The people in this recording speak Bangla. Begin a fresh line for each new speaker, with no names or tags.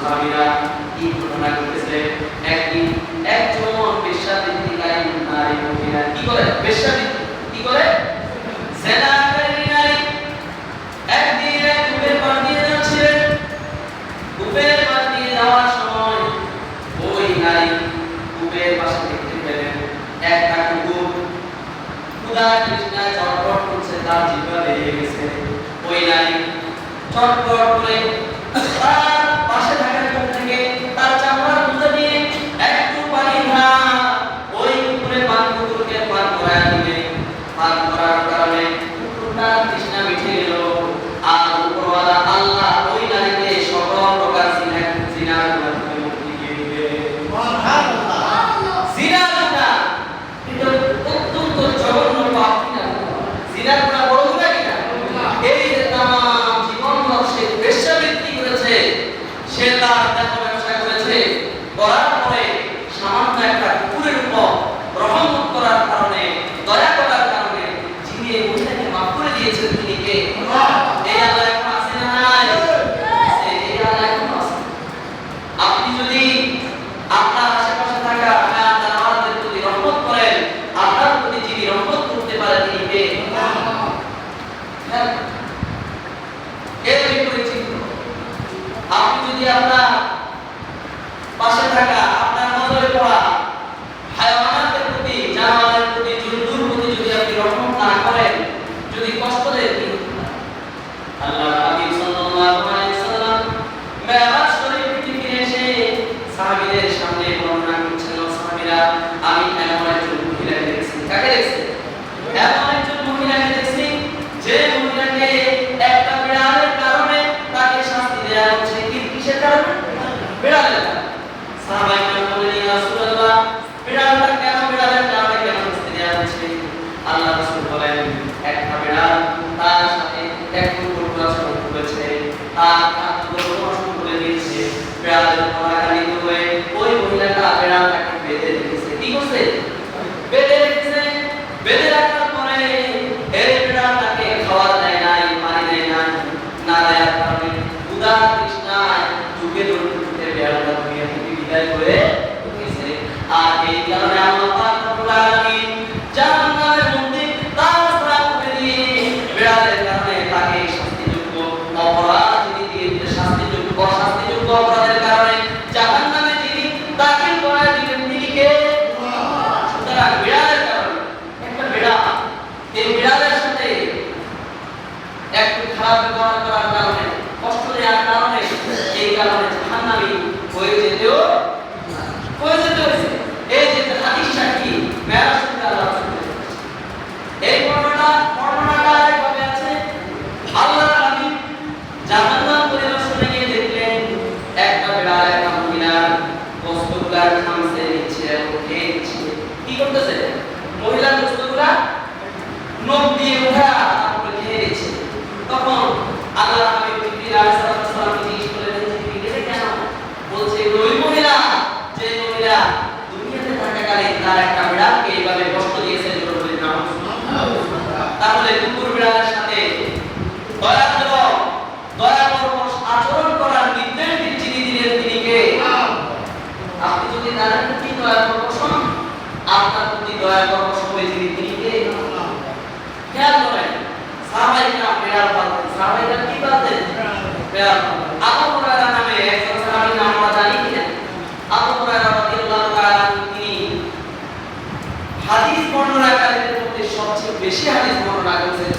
সাহাবীরা কি ঘটনা ঘটেছে? একদিন একজন পেশাবৃত্তিকারী নারী মহিলা কি করে কি করে নারী। একদিন এক পার দিয়ে যাচ্ছিলেন পার দিয়ে যাওয়ার সময় ওই নারী পাশে দেখতে পেলেন কুকুর। চটপট করছে, তার গেছে। ওই নারী চটপট করে তার পাশে থাকা কূপ থেকে তার চামড়ার মুজা দিয়ে একটু পানি ভা ওই কুকুরে পান কুকুরকে পান করায় দিলে পান করার কারণে কুকুরটার তৃষ্ণা মিটে গেল আর উপরওয়ালা আল্লাহ ওই নারীকে সকল প্রকার জিনা জিনার গুনাহ থেকে মুক্তি দিয়ে দিবে জিনা গুনাহ এটা অত্যন্ত জঘন্য পাপ কিনা জিনার গুনাহ বড় গুনাহ কিনা এই যে তাম জীবন ভর সে বেশ্যাবৃত্তি করেছে সে তার দেখা ব্যবসা করেছে করার পরে সামান্য একটা কুকুরের উপর রহমত করার কারণে দয়া করার কারণে যিনি এই মহিলাকে মাফ করে দিয়েছেন তিনি কে এই আল্লাহ এখন আছে না নাই আছে, এই আল্লাহ এখন আছে আপনি যদি আপনার আশেপাশে থাকা হায়াত জানোয়ারদের প্রতি রহমত করেন আপনার প্রতি যিনি রহমত করতে পারে তিনি কে হ্যাঁ। এর বিপরীত চিত্র আপনি যদি আপনার পাশে থাকা আপনার নজরে পড়া হায়াওয়ানাতের প্রতি জানোয়ারের প্রতি জন্তুর প্রতি যদি আপনি রহমত না করেন যদি কষ্ট দেন কি হবে? আল্লাহ হাবিব সাল্লাল্লাহু আলাইহি সাল্লাম মেরাজ শরীফ থেকে ফিরে এসে সাহাবীদের সামনে বর্ণনা করছেন ও আমি এমন একজন মহিলাকে দেখছি। কাকে দেখছি? এমন একজন মহিলাকে দেখছি যে মহিলাকে একটা বিড়ালের কারণে তাকে শাস্তি দেয়া হচ্ছে। কি, কিসের কারণে? বিড়ালের সাহাবাই বললেন, ইয়া রাসূলুল্লাহ, বিড়ালটা কেন বিড়ালের কারণে কেন শাস্তি দেয়া হচ্ছে? আল্লাহ রাসূল বলেন, একটা বিড়াল তার সাথে এক কুকুর করেছে তার খাদ্যগুলো নষ্ট করে দিয়েছে বিড়ালের পরাগানিত হয়ে ওই মহিলাটা বিড়ালটাকে বেঁধে রেখেছে কি করছে বেঁধে রেখেছে বেঁধে রাখার পরে এই তাকে খাওয়া দেয় নাই, পানি দেয় নাই। না দেওয়ার কারণে উদার তৃষ্ণায় যুগে ঢুকে বিড়ালটা দুনিয়া থেকে বিদায় করে আর এই কারণে আমার পাক রব্বুল আলামিন মধ্যে তার স্থান করে দিয়ে বিড়ালের কারণে তাকে শাস্তিযোগ্য অপরাধ যিনি দিয়ে শাস্তিযোগ্য শাস্তিযোগ্য অপরাধের কারণে জাহান্নামে যিনি দাখিল করে দিলেন তিনি কে সুতরাং বিড়ালের কারণে একটা বিড়াল এই বিড়ালের সাথে একটু খারাপ ব্যবহার করার কারণে কষ্ট দেওয়ার কারণে এই কারণে জাহান্নামী হয়ে যেতেও হয়ে যেতে হয়েছে এই যে হাদিস সাক্ষী মেরাজ থেকে আল্লাহ রাসূল বলেছেন। এই বর্ণনা বর্ণনাটা আরেকভাবে আছে আল্লাহ নবী জাহান্নাম পরিদর্শনে গিয়ে দেখলেন একটা বিড়াল একটা মহিলার খামসে নিচ্ছে নিচ্ছে। কি করতেছে? বস্তুগুলা নখ দিয়ে উঠা নিচ্ছে। তখন আল্লাহ মহিলা মহিলা তাহলে কুকুর বিড়ালের সাথে দয়াবর্ষ আচরণ করার নির্দেশ যিনি দিলেন তিনি কে আপনি যদি তার প্রতি দয়া প্রদর্শন আপনার প্রতি দয়া প্রদর্শন হবে যিনি তিনি কে? খেয়াল করেন সাহাবাইরা বিড়াল পালতেন। সাহাবাইরা কি পালতেন? বিড়াল পালতেন। আবু হুরায়রা